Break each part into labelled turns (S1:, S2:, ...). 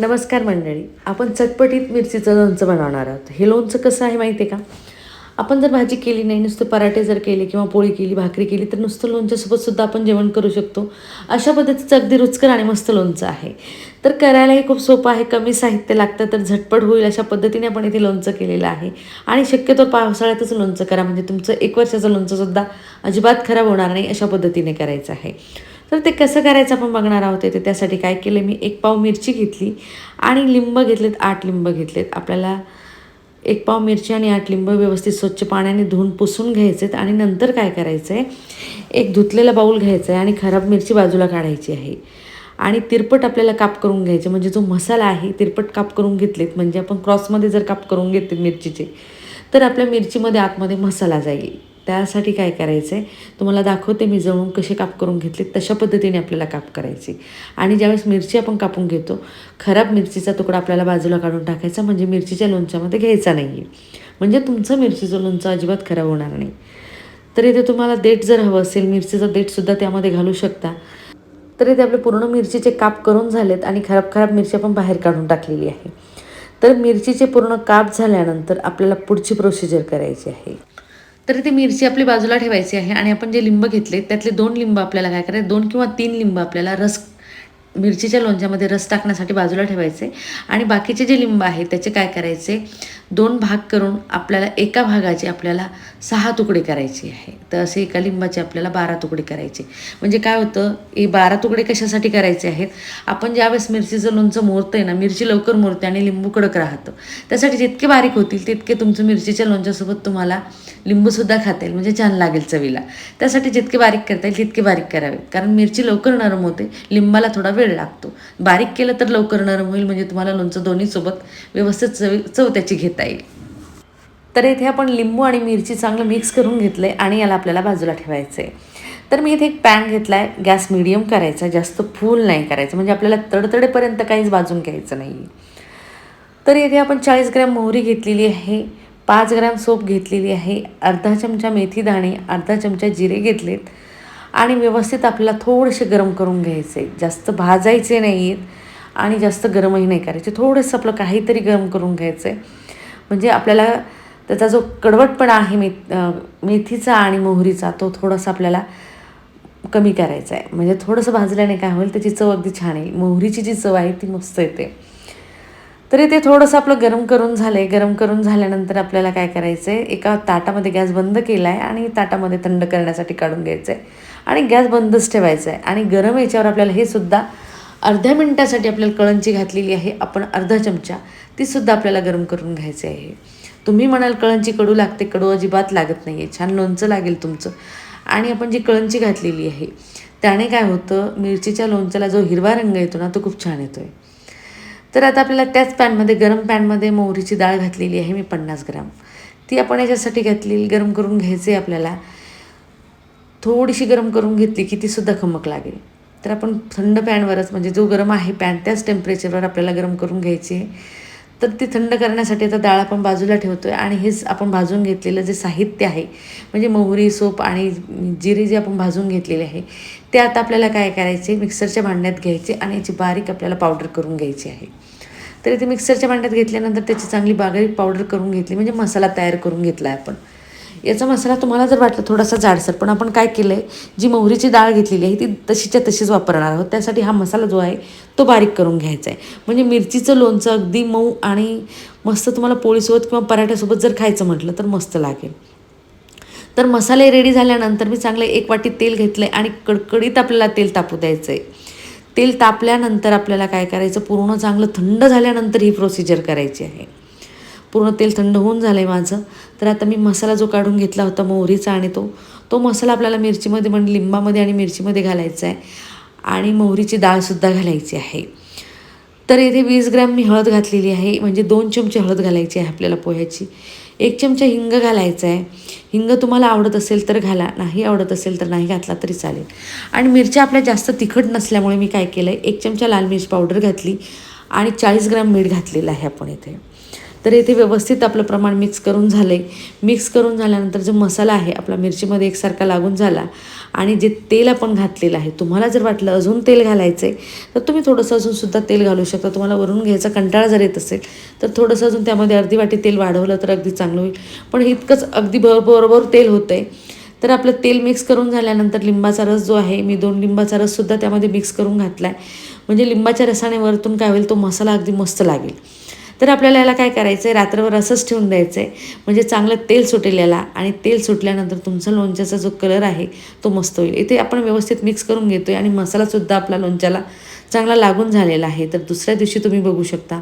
S1: नमस्कार मंडळी आपण चटपटीत मिरचीचं लोणचं बनवणार आहोत. हे लोणचं कसं आहे माहिती आहे का? आपण जर भाजी केली नाही नुसतं पराठे जर केले किंवा पोळी केली भाकरी केली तर नुसतं लोणच्यासोबत सुद्धा आपण जेवण करू शकतो. अशा पद्धतीचं अगदी रुचकर आणि मस्त लोणचं आहे. तर करायलाही खूप सोपं आहे कमी साहित्य लागतं तर झटपट होईल अशा पद्धतीने आपण इथे लोणचं केलेलं आहे. आणि शक्यतो पावसाळ्यातच लोणचं करा म्हणजे तुमचं एक वर्षाचं लोणचंसुद्धा अजिबात खराब होणार नाही अशा पद्धतीने करायचं आहे. तर ते कसं करायचं आपण बघणार आहोत ते त्यासाठी काय केलं मी एक पाव मिरची घेतली आणि लिंब घेतलेत आठ लिंब घेतलेत. आपल्याला एक पाव मिरची आणि आठ लिंब व्यवस्थित स्वच्छ पाण्याने धुवून पुसून घ्यायचेत आणि नंतर काय करायचं आहे एक धुतलेला बाऊल घ्यायचा आहे आणि खराब मिरची बाजूला काढायची आहे. आणि तिरपट आपल्याला काप करून घ्यायचे म्हणजे जो मसाला आहे तिरपट काप करून घेतलेत. म्हणजे आपण क्रॉसमध्ये जर काप करून घेतले मिरचीचे तर आपल्या मिरचीमध्ये आतमध्ये मसाला जाईल. त्यासाठी काय करायचं आहे तुम्हाला दाखवते मी जळून कसे काप करून घेतले तशा पद्धतीने आपल्याला काप करायची. आणि ज्यावेळेस मिरची आपण कापून घेतो खराब मिरचीचा तुकडा आपल्याला बाजूला काढून टाकायचा म्हणजे मिरचीच्या लोणच्यामध्ये घ्यायचा नाही आहे म्हणजे तुमचं मिरचीचं लोणचं अजिबात खराब होणार नाही. तर इथे तुम्हाला देठ जर हवं असेल मिरचीचं देठसुद्धा त्यामध्ये घालू शकता. तर इथे आपले पूर्ण मिरचीचे काप करून झालेत आणि खराब खराब मिरची आपण बाहेर काढून टाकलेली आहे. तर मिरचीचे पूर्ण काप झाल्यानंतर आपल्याला पुढची प्रोसिजर करायची आहे. तर ती मिरची आपली बाजूला ठेवायची आहे आणि आपण जे लिंब घेतले त्यातले दोन लिंब आपल्याला काय करायचे? दोन किंवा तीन लिंब आपल्याला रस मिरचीच्या लोणच्यामध्ये रस टाकण्यासाठी बाजूला ठेवायचे आणि बाकीचे जे लिंब आहेत त्याचे काय करायचे? दोन भाग करून आपल्याला एका भागाचे आपल्याला सहा तुकडे करायचे आहे. तर असे एका लिंबाचे आपल्याला बारा तुकडे करायचे. म्हणजे काय होतं हे बारा तुकडे कशासाठी करायचे आहेत? आपण ज्यावेळेस मिरचीचं लोणचं मोरतं आहे ना मिरची लवकर मोरते आणि लिंबू कडक राहतं. त्यासाठी जितके बारीक होतील तितके तुमचं मिरचीच्या लोणच्यासोबत तुम्हाला लिंबूसुद्धा खाता येईल. म्हणजे छान लागेल चवीला. त्यासाठी जितके बारीक करता येईल तितके बारीक करावेत कारण मिरची लवकर नरम होते लिंबाला थोडा वेळ लागतो. बारीक केलं तर लवकर नरम होईल म्हणजे तुम्हाला लोणचं दोन्हीसोबत व्यवस्थित चव चव त्याची घेता येईल. तर इथे आपण लिंबू आणि मिरची चांगलं मिक्स करून घेतलं आहे आणि याला आपल्याला बाजूला ठेवायचं आहे तर मी इथे एक पॅन घेतला आहे गॅस मिडियम करायचा जास्त फुल नाही करायचं म्हणजे आपल्याला तडतडेपर्यंत काहीच भाजून घ्यायचं नाही तर इथे आपण चाळीस ग्रॅम मोहरी घेतलेली आहे पाच ग्रॅम सोप घेतलेली आहे अर्धा चमचा मेथी दाणे अर्धा चमचा जिरे घेतलेत आणि व्यवस्थित आपल्याला थोडेसे गरम करून घ्यायचे. जास्त भाजायचे नाही आहेत आणि जास्त गरमही नाही करायचे. थोडंसं आपलं काहीतरी गरम करून घ्यायचं. आहे म्हणजे आपल्याला त्याचा जो कडवटपणा आहे मेथ मेथीचा आणि मोहरीचा तो थोडासा आपल्याला कमी करायचा आहे. म्हणजे थोडंसं भाजल्याने काय होईल त्याची चव अगदी छान येईल मोहरीची जी चव आहे ती मस्त येते. तरी ते थोडंसं आपलं गरम करून झालं आहे गरम करून झाल्यानंतर आपल्याला काय करायचं आहे एका ताटामध्ये गॅस बंद केला आहे आणि ताटामध्ये थंड करण्यासाठी काढून घ्यायचं आहे आणि गॅस बंदच ठेवायचा आहे आणि गरम याच्यावर आपल्याला हे सुद्धा अर्ध्या मिनटासाठी आपल्याला कळंची घातलेली आहे. आपण अर्धा चमचा तीसुद्धा आपल्याला गरम करून घ्यायची आहे. तुम्ही म्हणाल कळंची कडू लागते. कडू अजिबात लागत नाही आहे छान लोणचं लागेल तुमचं. आणि आपण जी कळंची घातलेली आहे त्याने काय होतं? मिरचीच्या लोणच्याला जो हिरवा रंग येतो ना तो खूप छान येतो आहे तर आता आपल्याला त्याच पॅनमध्ये गरम पॅनमध्ये मोहरीची डाळ घातलेली आहे. मी पन्नास ग्राम. ती आपण याच्यासाठी घातलेली गरम करून घ्यायची आपल्याला. थोडीशी गरम करून घेतली की तीसुद्धा खमक लागेल. तर आपण थंड पॅनवरच म्हणजे जो गरम आहे पॅन त्याच टेम्परेचरवर आपल्याला गरम करून घ्यायची आहे. तर ती थंड करण्यासाठी आता डाळ आपण बाजूला ठेवतो आहे आणि हेच आपण भाजून घेतलेलं जे साहित्य आहे म्हणजे मोहरी सोप आणि जिरे जे आपण भाजून घेतलेले आहे ते आता आपल्याला काय करायचे मिक्सरच्या भांड्यात घ्यायचे आणि याची बारीक आपल्याला पावडर करून घ्यायची आहे. तर इथे मिक्सरच्या भांड्यात घेतल्यानंतर त्याची चांगली बारीक पावडर करून घेतली म्हणजे मसाला तयार करून घेतला आहे आपण. याचा मसाला तुम्हाला जर वाटलं थोडासा जाडसर पण आपण काय केलं आहे जी मोहरीची डाळ घेतलेली आहे ती तशीच्या तशीच वापरणार आहोत. त्यासाठी हा मसाला जो आहे तो बारीक करून घ्यायचा आहे म्हणजे मिरचीचं लोणचं अगदी मऊ आणि मस्त तुम्हाला पोळीसोबत किंवा पराठ्यासोबत जर खायचं म्हटलं तर मस्त लागेल. तर मसाले रेडी झाल्यानंतर मी चांगले एक वाटी तेल घेतलं आहे आणि कडकडीत आपल्याला तेल तापू द्यायचं आहे तेल तापल्यानंतर आपल्याला काय करायचं पूर्ण चांगलं थंड झाल्यानंतर ही प्रोसिजर करायची आहे. पूर्ण तेल थंड होऊन झालं आहे माझं. तर आता मी मसाला जो काढून घेतला होता मोहरीचा आणि तो तो मसाला आपल्याला मिरचीमध्ये म्हणजे लिंबामध्ये आणि मिरचीमध्ये घालायचा आहे आणि मोहरीची डाळसुद्धा घालायची आहे. तर इथे वीस ग्रॅम मी हळद घातलेली आहे. म्हणजे दोन चमचे हळद घालायची आहे आपल्याला पोह्याची. एक चमचा हिंग घालायचा आहे हिंग तुम्हाला आवडत असेल तर घाला नाही आवडत असेल तर नाही घातला तरी चालेल. आणि मिरच्या आपल्या जास्त तिखट नसल्यामुळे मी काय केलं आहे एक चमचा लाल मिरची पावडर घातली आणि चाळीस ग्रॅम मीठ घातलेलं आहे आपण इथे. तर येथे व्यवस्थित आपलं प्रमाण मिक्स करून झालं आहे मिक्स करून झाल्यानंतर जो मसाला आहे आपला मिरचीमध्ये एकसारखा लागून झाला आणि जे तेल आपण घातलेलं आहे तुम्हाला जर वाटलं अजून तेल घालायचं आहे तर तुम्ही थोडंसं अजूनसुद्धा तेल घालू शकता. तुम्हाला वरून घ्यायचा कंटाळा जर येत असेल तर थोडंसं अजून त्यामध्ये अर्धी वाटी तेल वाढवलं तर अगदी चांगलं होईल. पण इतकंच अगदी बरोबर तेल होतं आहे तर आपलं तेल मिक्स करून झाल्यानंतर लिंबाचा रस जो आहे मी दोन लिंबाचा रससुद्धा त्यामध्ये मिक्स करून घातला आहे म्हणजे लिंबाच्या रसाने वरतून काय होईल तो मसाला अगदी मस्त लागेल. तर आपल्याला याला काय करायचं आहे रात्रभर असंच ठेवून द्यायचं आहे म्हणजे चांगलं तेल सुटेल याला आणि तेल सुटल्यानंतर तुमचा लोणच्याचा जो कलर आहे तो मस्त होईल. इथे आपण व्यवस्थित मिक्स करून घेतो आहे आणि मसालासुद्धा आपला लोणच्याला चांगला लागून झालेला आहे. तर दुसऱ्या दिवशी तुम्ही बघू शकता.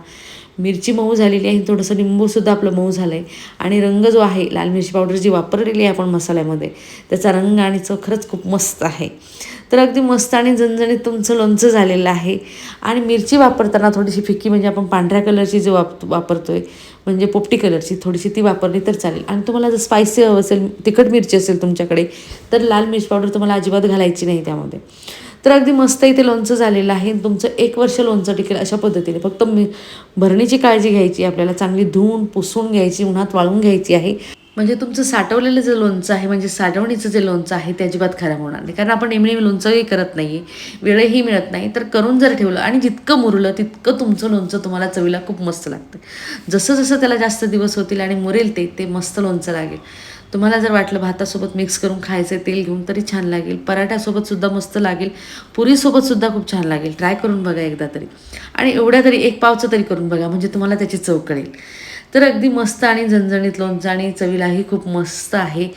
S1: मिरची मऊ झालेली आहे. थोडंसं लिंबूसुद्धा आपलं मऊ झालं आहे आणि रंग जो आहे लाल मिरची पावडर जी वापरलेली आहे आपण मसाल्यामध्ये त्याचा रंग आणि चव खरंच खूप मस्त आहे. तर अगदी मस्त आणि झणझणीत तुमचं लोणचं झालेलं आहे. आणि मिरची वापरताना थोडीशी फिक्की म्हणजे आपण पांढऱ्या कलरची जी वाप वापरतो आहे म्हणजे पोपटी कलरची थोडीशी ती वापरली तर चालेल. आणि तुम्हाला जर स्पायसी हवं असेल तिखट मिरची असेल तुमच्याकडे तर लाल मिरची पावडर तुम्हाला अजिबात घालायची नाही त्यामध्ये. तर अगदी मस्त इथे लोणचं झालेलं आहे. तुमचं एक वर्ष लोणचं टिकेल अशा पद्धतीने. फक्त मी भरणीची काळजी घ्यायची आपल्याला. चांगली धुवून पुसून घ्यायची उन्हात वाळून घ्यायची आहे. म्हणजे तुमचं साठवलेलं जे लोणचं आहे म्हणजे साठवणीचं जे लोणचं आहे ते अजिबात खराब होणार नाही. कारण आपण नेहमी नेहमी लोणचंही करत नाही आहे वेळही मिळत नाही. तर करून जर ठेवलं आणि जितकं मुरलं तितकं तुमचं लोणचं तुम्हाला चवीला खूप मस्त लागतं. जसं जसं त्याला जास्त दिवस होतील आणि मुरेल ते ते मस्त लोणचं लागेल. तुम्हाला जर वाटलं भातासोबत मिक्स करून खायचं तेल घेऊन तरी छान लागेल. पराठ्यासोबतसुद्धा मस्त लागेल. पुरीसोबतसुद्धा खूप छान लागेल. ट्राय करून बघा एकदा तरी. आणि एवढ्या तरी एक पावचं तरी करून बघा म्हणजे तुम्हाला त्याची चव कळेल. तर अगदी मस्त आणि झणझणीत लोणचं आणि चवीलाही खूप मस्त आहे.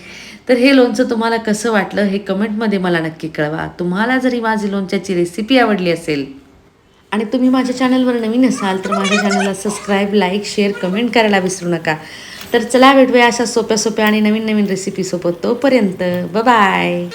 S1: तर हे लोणचं तुम्हाला कसं वाटलं हे कमेंटमध्ये मला नक्की कळवा. तुम्हाला जरी माझी लोणच्याची रेसिपी आवडली असेल आणि तुम्ही माझ्या चॅनलवर नवीन असाल तर माझ्या चॅनलला सबस्क्राईब लाईक शेअर कमेंट करायला विसरू नका. तर चला भेटूया अशा सोप्या सोप्या आणि नवीन नवीन रेसिपीसोबत तोपर्यंत. बाय